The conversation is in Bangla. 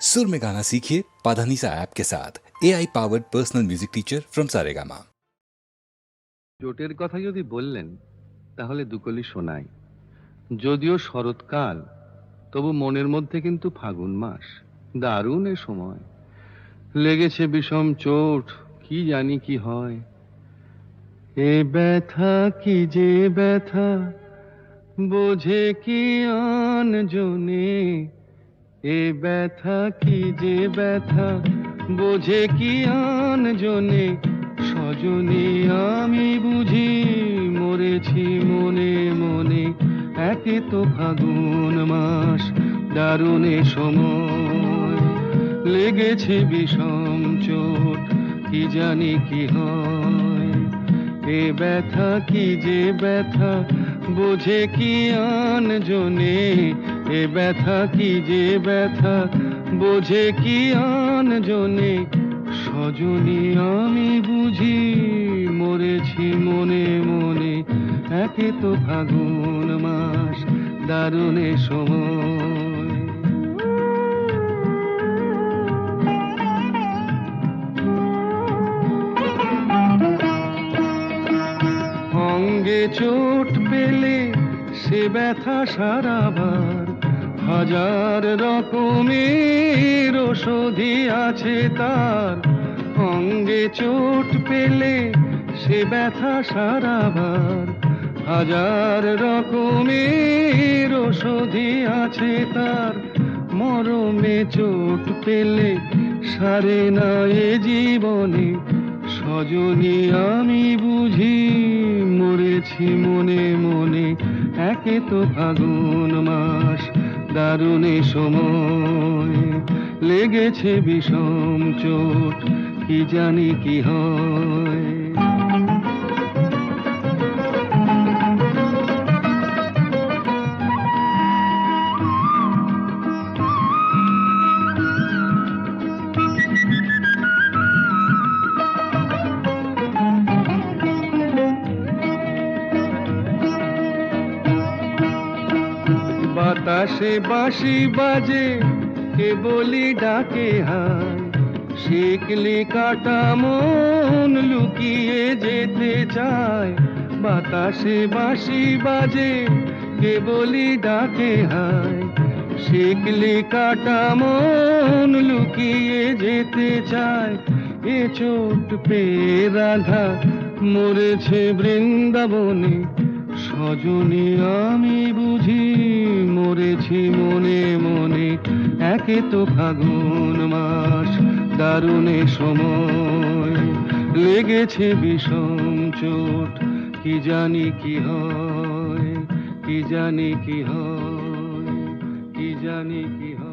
सुर में गाना सीखिए पाधानीसा ऐप के साथ A I powered personal music teacher from Saregama চোটের কথা যদি বললেন তাহলে দুকলি শোনাই যদিও শরৎকাল তবু মনের মধ্যে কিন্তু ফাগুন মাস দারুণ এ সময় লেগেছে বিষম চোট কি জানি কি হয় এ ব্যথা কি যে ব্যথা বোঝে কি আন জনে এ ব্যথা কি যে ব্যথা? বোঝে কি আন জনে? সজনে আমি বুঝি, মরেছি মনে মনে। একে তো ফাগুন মাস, দারুণে সময়। লেগেছে বিষম চোট, কি জানি কি হয়। এ ব্যথা কি যে ব্যথা? বোঝে কি আন জনে? এ ব্যথা কি যে ব্যথা? বোঝে কি আন জনে? সজনী আমি বুঝি, মরেছি মনে মনে। একে তো ফাগুন মাস, দারুণে সময়। চোট পেলে সে ব্যথা সারাবার হাজার রকমের ওষুধি আছে তার। অঙ্গে চোট পেলে সে ব্যথা সারাবার হাজার রকমের ওষুধি আছে তার। মরমে চোট পেলে সারে না এ জীবনে, সজনী আমি বুঝি মরেছি মনে মনে, একে তো ফাগুন মাস, দারুণে সময়। লেগেছে বিষম চোট, কি জানি কি হয়। বাতাসে বাঁশি বাজে, কে বলি ডাকে হায়। শিকলি কাটা মন লুকিয়ে যেতে চায়। বাতাসে বাঁশি বাজে, কে বলি ডাকে হায়। শিকলি কাটা মন লুকিয়ে যেতে চায়। এ চোট পেয়ে রাধা মরেছে বৃন্দাবনে, সজনী আমি বুঝি মরেছি মনে মনে, একে তো ফাগুন মাস, দারুণে সময়। লেগেছে বিষম চোট, কি জানি কি হয়, কি জানি কি হয়, কি জানি কি হয়।